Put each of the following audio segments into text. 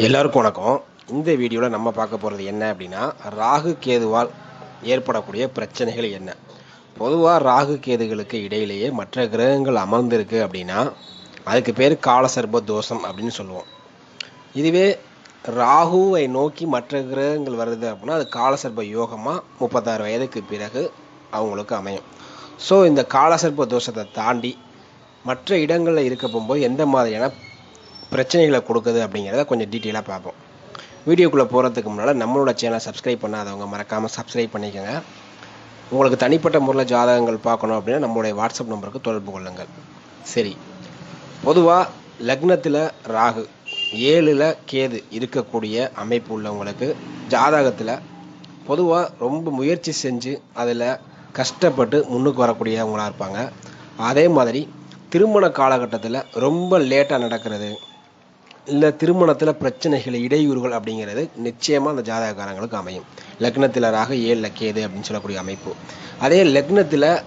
எல்லாருக்கும் வணக்கம். இந்த வீடியோவில் நம்ம பார்க்க போகிறது என்ன அப்படின்னா ராகு கேதுவால் ஏற்படக்கூடிய பிரச்சனைகள் என்ன? பொதுவாக ராகு கேதுகளுக்கு இடையிலேயே மற்ற கிரகங்கள் அமர்ந்திருக்கு அப்படின்னா அதுக்கு பேர் காலசர்ப தோஷம் அப்படின்னு சொல்லுவோம். இதுவே ராகுவை நோக்கி மற்ற கிரகங்கள் வருது அப்படின்னா அது காலசர்ப யோகமாக முப்பத்தாறு வயதுக்கு பிறகு அவங்களுக்கு அமையும். ஸோ இந்த காலசர்ப தோஷத்தை தாண்டி மற்ற இடங்களில் இருக்க போகும்போது எந்த மாதிரியான பிரச்சனைகளை கொடுக்குது அப்படிங்கிறத கொஞ்சம் டீட்டெயிலாக பார்ப்போம். வீடியோக்குள்ளே போகிறதுக்கு முன்னால் நம்மளோட சேனலை சப்ஸ்கிரைப் பண்ணாதவங்க மறக்காமல் சப்ஸ்கிரைப் பண்ணிக்கோங்க. உங்களுக்கு தனிப்பட்ட முறையில் ஜாதகங்கள் பார்க்கணும் அப்படின்னா நம்மளுடைய வாட்ஸ்அப் நம்பருக்கு தொடர்பு கொள்ளுங்கள். சரி. பொதுவாக லக்னத்தில் ராகு ஏழில் கேது இருக்கக்கூடிய அமைப்பு உள்ளவங்களுக்கு ஜாதகத்தில் பொதுவாக ரொம்ப முயற்சி செஞ்சு அதில் கஷ்டப்பட்டு முன்னுக்கு வரக்கூடியவங்களாக இருப்பாங்க. அதே மாதிரி திருமண காலகட்டத்தில் ரொம்ப லேட்டாக நடக்கிறது இல்லை திருமணத்தில் பிரச்சனைகள் இடையூறுகள் அப்படிங்கிறது நிச்சயமாக அந்த ஜாதகக்காரங்களுக்கு அமையும். லக்னத்தில் ராக ஏழில் கேது அப்படின்னு சொல்லக்கூடிய அமைப்பு. அதே லக்னத்தில்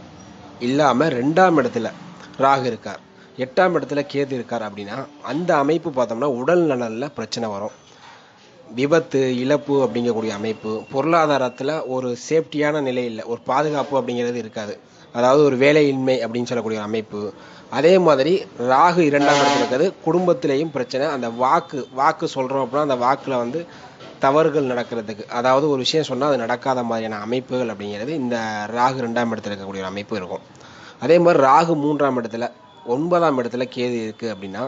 இல்லாமல் ரெண்டாம் இடத்துல ராகு இருக்கார். எட்டாம் இடத்துல கேது இருக்கார் அப்படின்னா அந்த அமைப்பு பார்த்தோம்னா உடல் நலனில் பிரச்சனை வரும். விபத்து இழப்பு அப்படிங்கக்கூடிய அமைப்பு. பொருளாதாரத்தில் ஒரு சேஃப்டியான நிலை இல்லை ஒரு பாதுகாப்பு அப்படிங்கிறது இருக்காது. அதாவது ஒரு வேலையின்மை அப்படின்னு சொல்லக்கூடிய ஒரு அமைப்பு. அதே மாதிரி ராகு இரண்டாம் இடத்துல இருக்கிறது குடும்பத்திலையும் பிரச்சனை. அந்த வாக்கு வாக்கு சொல்கிறோம் அப்படின்னா அந்த வாக்கில் வந்து தவறுகள் நடக்கிறதுக்கு. அதாவது ஒரு விஷயம் சொன்னால் அது நடக்காத மாதிரியான அமைப்புகள் அப்படிங்கிறது இந்த ராகு ரெண்டாம் இடத்துல இருக்கக்கூடிய ஒரு அமைப்பு இருக்கும். அதே மாதிரி ராகு மூன்றாம் இடத்துல ஒன்பதாம் இடத்துல கேது இருக்குது அப்படின்னா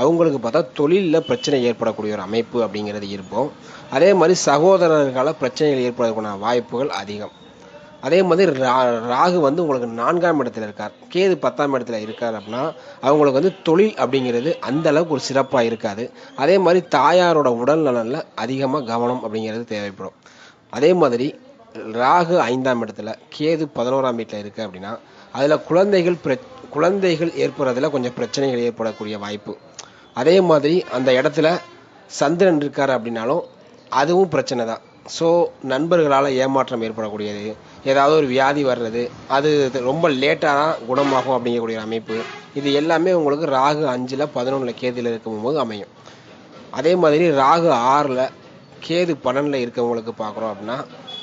அவங்களுக்கு பார்த்தா தொழிலில் பிரச்சனை ஏற்படக்கூடிய ஒரு அமைப்பு அப்படிங்கிறது இருக்கும். அதே மாதிரி சகோதரர்களால் பிரச்சனைகள் ஏற்படக்கூடிய வாய்ப்புகள் அதிகம். அதே மாதிரி ரா ராகு வந்து உங்களுக்கு நான்காம் இடத்துல இருக்கார். கேது பத்தாம் இடத்துல இருக்கார் அப்படின்னா அவங்களுக்கு வந்து தொழில் அப்படிங்கிறது அந்த அளவுக்கு ஒரு சிறப்பாக இருக்காது. அதே மாதிரி தாயாரோட உடல் நலனில் அதிகமாக கவனம் அப்படிங்கிறது தேவைப்படும். அதே மாதிரி ராகு ஐந்தாம் இடத்துல கேது பதினோராம் வீட்டில் இருக்குது அப்படின்னா அதில் குழந்தைகள் பிர குழந்தைகள் ஏற்படுறதுல கொஞ்சம் பிரச்சனைகள் ஏற்படக்கூடிய வாய்ப்பு. அதே மாதிரி அந்த இடத்துல சந்திரன் இருக்கார் அப்படின்னாலும் அதுவும் பிரச்சனை தான். ஸோ நண்பர்களால் ஏமாற்றம் ஏற்படக்கூடியது ஏதாவது ஒரு வியாதி வர்றது அது ரொம்ப லேட்டாக தான் குணமாகும் அப்படிங்கக்கூடிய ஒரு அமைப்பு. இது எல்லாமே உங்களுக்கு ராகு அஞ்சில் பதினொன்றில் கேதில் இருக்கும்போது அமையும். அதே மாதிரி ராகு ஆறில் கேது பன்னெண்டில் இருக்கவங்களுக்கு பார்க்குறோம் அப்படின்னா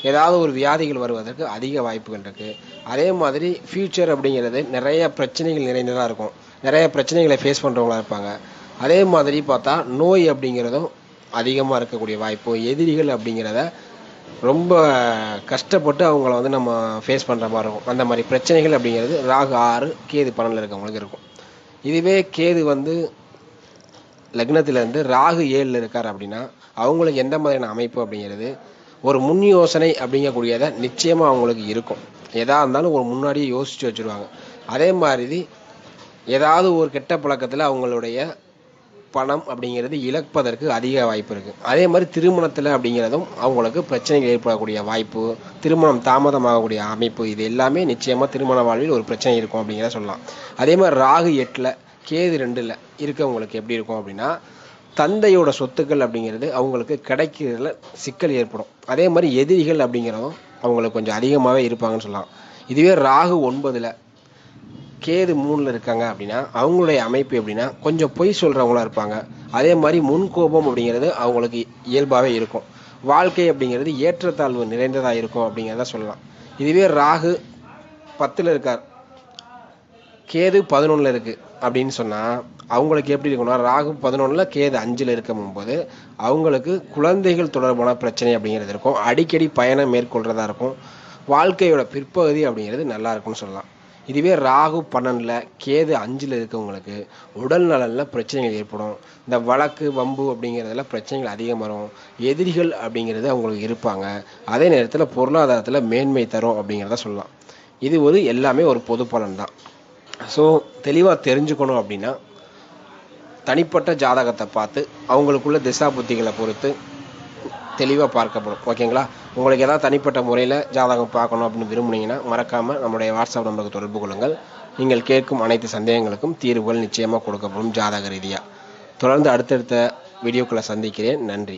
ஏதாவது ஒரு வியாதிகள் வருவதற்கு அதிக வாய்ப்புகள் இருக்குது அதே மாதிரி ஃப்யூச்சர் அப்படிங்கிறது நிறைய பிரச்சனைகள் நிறைந்ததாக இருக்கும். நிறைய பிரச்சனைகளை ஃபேஸ் பண்ணுறவங்களா இருப்பாங்க. அதே மாதிரி பார்த்தா நோய் அப்படிங்கிறதும் அதிகமாக இருக்கக்கூடிய வாய்ப்பு. எதிரிகள் அப்படிங்கிறத ரொம்ப கஷ்டப்பட்டு அவங்கள வந்து நம்ம ஃபேஸ் பண்ணுற மாதிரி இருக்கும். அந்த மாதிரி பிரச்சனைகள் அப்படிங்கிறது ராகு ஆறு கேது பன்னெண்டில் இருக்கவங்களுக்கு இருக்கும். இதுவே கேது வந்து லக்னத்திலேருந்து ராகு ஏழில் இருக்கார் அப்படின்னா அவங்களுக்கு எந்த மாதிரியான அமைப்பு அப்படிங்கிறது ஒரு முன் யோசனை அப்படிங்கக்கூடியதை நிச்சயமாக அவங்களுக்கு இருக்கும். எதாக இருந்தாலும் ஒரு முன்னாடியே யோசித்து வச்சுருவாங்க. அதே மாதிரி ஏதாவது ஒரு கெட்ட பழக்கத்தில் அவங்களுடைய பணம் அப்படிங்கிறது இழப்பதற்கு அதிக வாய்ப்பு இருக்குது அதே மாதிரி திருமணத்தில் அப்படிங்கிறதும் அவங்களுக்கு பிரச்சனைகள் ஏற்படக்கூடிய வாய்ப்பு திருமணம் தாமதமாகக்கூடிய அமைப்பு இது எல்லாமே நிச்சயமாக திருமண வாழ்வில் ஒரு பிரச்சனை இருக்கும் அப்படிங்கிறத சொல்லலாம். அதே மாதிரி ராகு எட்டில் கேது ரெண்டில் இருக்கவங்களுக்கு எப்படி இருக்கும் அப்படின்னா தந்தையோட சொத்துக்கள் அப்படிங்கிறது அவங்களுக்கு கிடைக்கிறதுல சிக்கல் ஏற்படும். அதே மாதிரி எதிரிகள் அப்படிங்கிறதும் அவங்களுக்கு கொஞ்சம் அதிகமாகவே இருப்பாங்கன்னு சொல்லலாம். இதுவே ராகு ஒன்பதில் கேது மூணில் இருக்காங்க அப்படின்னா அவங்களுடைய அமைப்பு எப்படின்னா கொஞ்சம் பொய் சொல்கிறவங்களா இருப்பாங்க. அதே மாதிரி முன்கோபம் அப்படிங்கிறது அவங்களுக்கு இயல்பாகவே இருக்கும். வாழ்க்கை அப்படிங்கிறது ஏற்றத்தாழ்வு நிறைந்ததாக இருக்கும் அப்படிங்கிறத சொல்லலாம். இதுவே ராகு பத்தில் இருக்கார். கேது பதினொன்றில் இருக்குது அப்படின்னு சொன்னால் அவங்களுக்கு எப்படி இருக்கும்னா ராகு பதினொன்றில் கேது அஞ்சில் இருக்கும் போது அவங்களுக்கு குழந்தைகள் தொடர்பான பிரச்சனை அப்படிங்கிறது இருக்கும். அடிக்கடி பயணம் மேற்கொள்கிறதா இருக்கும். வாழ்க்கையோட பிற்பகுதி அப்படிங்கிறது நல்லா இருக்கும்னு சொல்லலாம். இதுவே ராகு பன்னெண்டில் கேது அஞ்சில் இருக்கவங்களுக்கு உடல் நலனில் பிரச்சனைகள் ஏற்படும். இந்த வழக்கு வம்பு அப்படிங்கிறதுல பிரச்சனைகள் அதிகம் வரும். எதிரிகள் அப்படிங்கிறது அவங்களுக்கு இருப்பாங்க. அதே நேரத்தில் பொருளாதாரத்தில் மேன்மை தரும் அப்படிங்கிறத சொல்லலாம். இது ஒரு எல்லாமே ஒரு பொது பலன் தான் ஸோ தெளிவாக தெரிஞ்சுக்கணும் அப்படின்னா தனிப்பட்ட ஜாதகத்தை பார்த்து அவங்களுக்குள்ள திசா புத்திகளை பொறுத்து தெளிவாக பார்க்கப்படும். ஓகேங்களா உங்களுக்கு ஏதாவது தனிப்பட்ட முறையில் ஜாதகம் பார்க்கணும் அப்படின்னு விரும்புனீங்கன்னா மறக்காமல் நம்முடைய வாட்ஸ்அப் நம்பருக்கு தொடர்பு கொள்ளுங்கள். நீங்கள் கேட்கும் அனைத்து சந்தேகங்களுக்கும் தீர்வுகள் நிச்சயமாக கொடுக்கப்படும் ஜாதக ரீதியாக தொடர்ந்து அடுத்தடுத்த வீடியோக்களை சந்திக்கிறேன். நன்றி.